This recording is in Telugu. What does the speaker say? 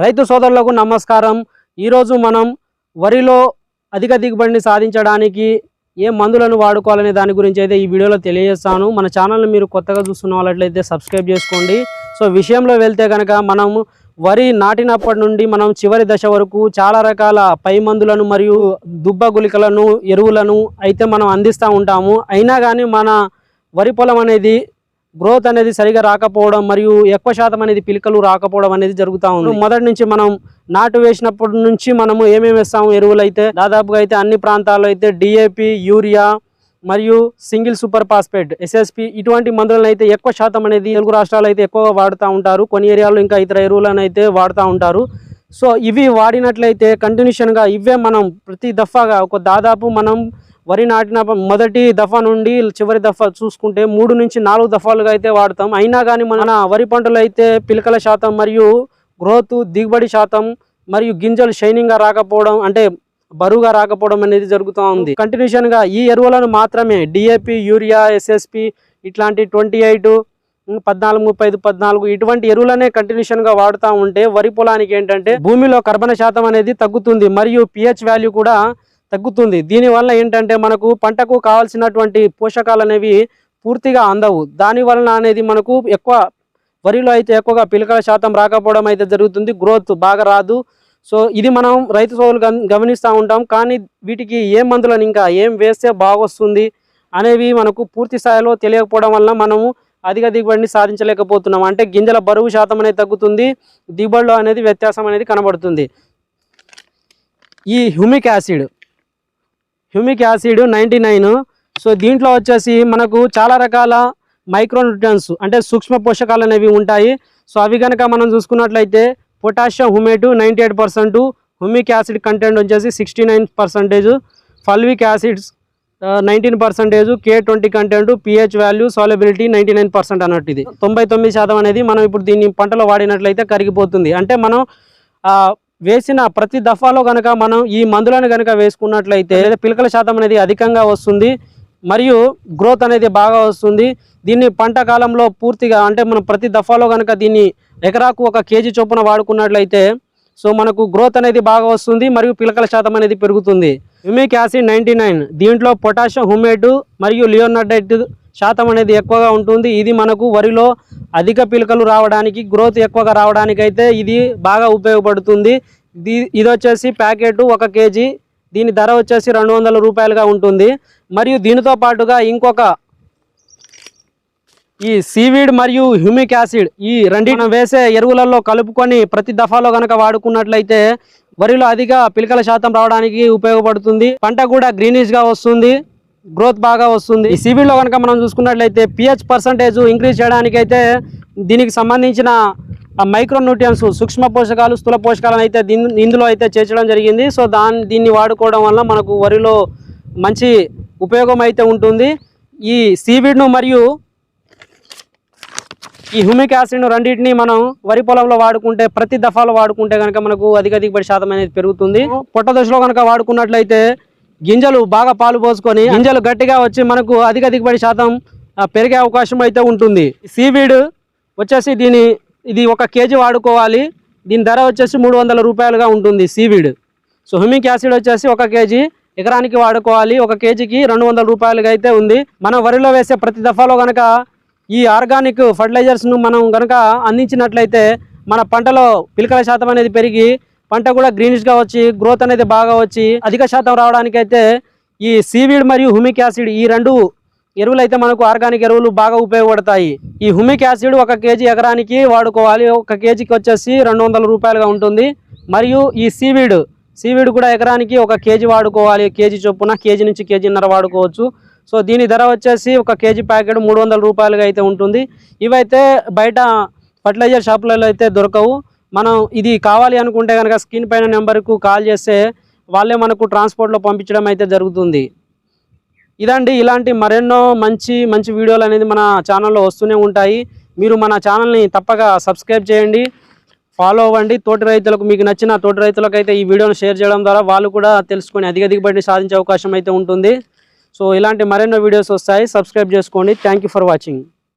రైతు సోదరులకు నమస్కారం. ఈరోజు మనం వరిలో అధిక దిగుబడిని సాధించడానికి ఏ మందులను వాడుకోవాలనే దాని గురించి అయితే ఈ వీడియోలో తెలియజేస్తాను. మన ఛానల్ని మీరు కొత్తగా చూస్తున్న వాళ్ళట్లయితే సబ్స్క్రైబ్ చేసుకోండి. సో విషయంలో వెళ్తే కనుక మనం వరి నాటినప్పటి నుండి మనం చివరి దశ వరకు చాలా రకాల పై మందులను మరియు దుబ్బ గుళికలను ఎరువులను అయితే మనం అందిస్తూ ఉంటాము. అయినా కానీ మన వరి పొలం అనేది గ్రోత్ అనేది సరిగా రాకపోవడం మరియు ఎక్కువ శాతం అనేది పిలకలు రాకపోవడం అనేది జరుగుతూ ఉంది. మొదటి నుంచి మనం నాటు వేసినప్పటి నుంచి మనము ఏమేమి వేస్తాము? ఎరువులు అయితే దాదాపుగా అయితే అన్ని ప్రాంతాల్లో అయితే డిఏపి యూరియా మరియు సింగిల్ సూపర్ ఫాస్ఫేట్ ఎస్ఎస్పి ఇటువంటి మందులను అయితే ఎక్కువ శాతం అనేది తెలుగు రాష్ట్రాలు అయితే ఎక్కువగా వాడుతూ ఉంటారు. కొన్ని ఏరియాల్లో ఇంకా ఇతర ఎరువులను అయితే వాడుతూ ఉంటారు. సో ఇవి వాడినట్లయితే కంటిన్యూషన్గా ఇవే మనం ప్రతి దఫాగా ఒక దాదాపు మనం వరి నాటిన మొదటి దఫా నుండి చివరి దఫా చూసుకుంటే మూడు నుంచి నాలుగు దఫాలుగా అయితే వాడతాం. అయినా కానీ మన వరి పంటలు అయితే పిలకల శాతం మరియు గ్రోత్ దిగుబడి శాతం మరియు గింజలు షైనింగ్గా రాకపోవడం అంటే బరువుగా రాకపోవడం అనేది జరుగుతూ ఉంది. కంటిన్యూషన్గా ఈ ఎరువులను మాత్రమే డిఏపి యూరియా ఎస్ఎస్పి ఇట్లాంటి ట్వంటీ ఎయిట్ పద్నాలుగు ముప్పై ఐదు పద్నాలుగు ఇటువంటి ఎరువులనే కంటిన్యూషన్గా వాడుతూ ఉంటే వరి పొలానికి ఏంటంటే భూమిలో కర్బన శాతం అనేది తగ్గుతుంది. మరియు పిహెచ్ వాల్యూ కూడా తగ్గుతుంది. దీనివల్ల ఏంటంటే మనకు పంటకు కావాల్సినటువంటి పోషకాలు అనేవి పూర్తిగా అందవు. దానివలన అనేది మనకు ఎక్కువ వరిలో అయితే ఎక్కువగా పిలకల శాతం రాకపోవడం అయితే జరుగుతుంది. గ్రోత్ బాగా రాదు. సో ఇది మనం రైతు సోదరులు గమనిస్తూ ఉంటాం. కానీ వీటికి ఏ మందులను ఇంకా ఏం వేస్తే బాగొస్తుంది అనేవి మనకు పూర్తి స్థాయిలో తెలియకపోవడం వల్ల మనము అధిక దిగుబడిని సాధించలేకపోతున్నాం. అంటే గింజల బరువు శాతం అనేది తగ్గుతుంది. దిగుబడిలో అనేది వ్యత్యాసం అనేది కనబడుతుంది. ఈ humic acid humic acid ninety nine. So దీంట్లో వచ్చేసి మనకు చాలా రకాల మైక్రోన్యూట్రియన్స్ అంటే సూక్ష్మ పోషకాలు అనేవి ఉంటాయి. సో అవి కనుక మనం చూసుకున్నట్లయితే potassium humate ninety eight percent humic acid content వచ్చేసి sixty nine percentage fulvic acids nineteen percentage K twenty content pH value solubility ninety nine percent అన్నట్టు ఇది. తొంభై తొమ్మిది శాతం అనేది మనం ఇప్పుడు దీన్ని పంటలో వాడినట్లయితే కరిగిపోతుంది. అంటే మనం వేసిన ప్రతి దఫాలో కనుక మనం ఈ మందులను కనుక వేసుకున్నట్లయితే పిలకల శాతం అనేది అధికంగా వస్తుంది మరియు గ్రోత్ అనేది బాగా వస్తుంది. దీన్ని పంట కాలంలో పూర్తిగా అంటే మనం ప్రతి దఫాలో కనుక దీన్ని ఎకరాకు ఒక కేజీ చొప్పున వాడుకున్నట్లయితే సో మనకు గ్రోత్ అనేది బాగా వస్తుంది మరియు పిలకల శాతం అనేది పెరుగుతుంది. హ్యూమిక్ యాసిడ్ నైంటీ నైన్ దీంట్లో పొటాషియం హుమేటు మరియు లియోనడైట్ శాతం అనేది ఎక్కువగా ఉంటుంది. ఇది మనకు వరిలో అధిక పిలకలు రావడానికి గ్రోత్ ఎక్కువగా రావడానికి అయితే ఇది బాగా ఉపయోగపడుతుంది. ఇది ఇది వచ్చేసి ప్యాకెట్ ఒక కేజీ దీని ధర వచ్చేసి రెండు వందల రూపాయలుగా ఉంటుంది. మరియు దీనితో పాటుగా ఇంకొక ఈ సీవీడ్ మరియు హ్యూమిక్ యాసిడ్ ఈ రెండింటి వేసే ఎరువులలో కలుపుకొని ప్రతి దఫాలో కనుక వాడుకున్నట్లయితే వరిలో అధిక పిలకల శాతం రావడానికి ఉపయోగపడుతుంది. పంట కూడా గ్రీనిష్గా వస్తుంది. గ్రోత్ బాగా వస్తుంది. ఈ CBD కనుక మనం చూసుకున్నట్లయితే పిహెచ్ పర్సంటేజ్ ఇంక్రీజ్ చేయడానికి అయితే దీనికి సంబంధించిన మైక్రో న్యూట్రియన్స్ సూక్ష్మ పోషకాలు స్థూల పోషకాలను అయితే దీని ఇందులో అయితే చేర్చడం జరిగింది. సో దాని దీన్ని వాడుకోవడం వల్ల మనకు వరిలో మంచి ఉపయోగం అయితే ఉంటుంది. ఈ సీవీడ్ను మరియు ఈ హ్యూమిక్ యాసిడ్ను రెండింటిని మనం వరి పొలంలో వాడుకుంటే ప్రతి దఫాలో వాడుకుంటే కనుక మనకు అధిక దిగుబడి శాతం అనేది పెరుగుతుంది. పొట్ట దశలో కనుక వాడుకున్నట్లయితే గింజలు బాగా పాలు పోసుకొని గింజలు గట్టిగా వచ్చి మనకు అధిక దిగుబడి శాతం పెరిగే అవకాశం అయితే ఉంటుంది. సీవీడ్ వచ్చేసి దీని ఇది ఒక కేజీ వాడుకోవాలి. దీని ధర వచ్చేసి మూడు వందల రూపాయలుగా ఉంటుంది సీవీడ్. సో హ్యూమిక్ యాసిడ్ వచ్చేసి ఒక కేజీ ఎకరానికి వాడుకోవాలి. ఒక కేజీకి రెండు వందల రూపాయలుగా అయితే ఉంది. మనం వరిలో వేసే ప్రతి దఫాలో కనుక ఈ ఆర్గానిక్ ఫర్టిలైజర్స్ను మనం కనుక అందించినట్లయితే మన పంటలో పిలకల శాతం అనేది పెరిగి పంట కూడా గ్రీనిష్గా వచ్చి గ్రోత్ అనేది బాగా వచ్చి అధిక శాతం రావడానికి అయితే ఈ సీవీడ్ మరియు హ్యూమిక్ యాసిడ్ ఈ రెండు ఎరువులు అయితే మనకు ఆర్గానిక్ ఎరువులు బాగా ఉపయోగపడతాయి. ఈ హ్యూమిక్ యాసిడ్ ఒక కేజీ ఎకరానికి వాడుకోవాలి. ఒక కేజీకి వచ్చేసి రెండు వందల రూపాయలుగా ఉంటుంది. మరియు ఈ సీవీడ్ సీవీడ్ కూడా ఎకరానికి ఒక కేజీ వాడుకోవాలి. కేజీ చొప్పున కేజీ నుంచి కేజీన్నర వాడుకోవచ్చు. సో దీని ధర వచ్చేసి ఒక కేజీ ప్యాకెట్ మూడు వందల రూపాయలుగా అయితే ఉంటుంది. ఇవైతే బయట ఫర్టిలైజర్ షాపులలో అయితే దొరకవు. మనం ఇది కావాలి అనుకుంటే కనుక స్క్రీన్ పైన నెంబర్కు కాల్ చేస్తే వాళ్ళే మనకు ట్రాన్స్పోర్ట్లో పంపించడం అయితే జరుగుతుంది. ఇదండి ఇలాంటి మరెన్నో మంచి మంచి వీడియోలు అనేది మన ఛానల్లో వస్తూనే ఉంటాయి. మీరు మన ఛానల్ని తప్పక సబ్స్క్రైబ్ చేయండి. ఫాలో అవ్వండి. తోటి రైతులకు మీకు నచ్చిన తోటి రైతులకు అయితే ఈ వీడియోను షేర్ చేయడం ద్వారా వాళ్ళు కూడా తెలుసుకొని అధిక దిగుబడిని సాధించే అవకాశం అయితే ఉంటుంది. సో ఇలాంటి మరెన్నో వీడియోస్ వస్తాయి. సబ్స్క్రైబ్ చేసుకోండి. Thank for watching.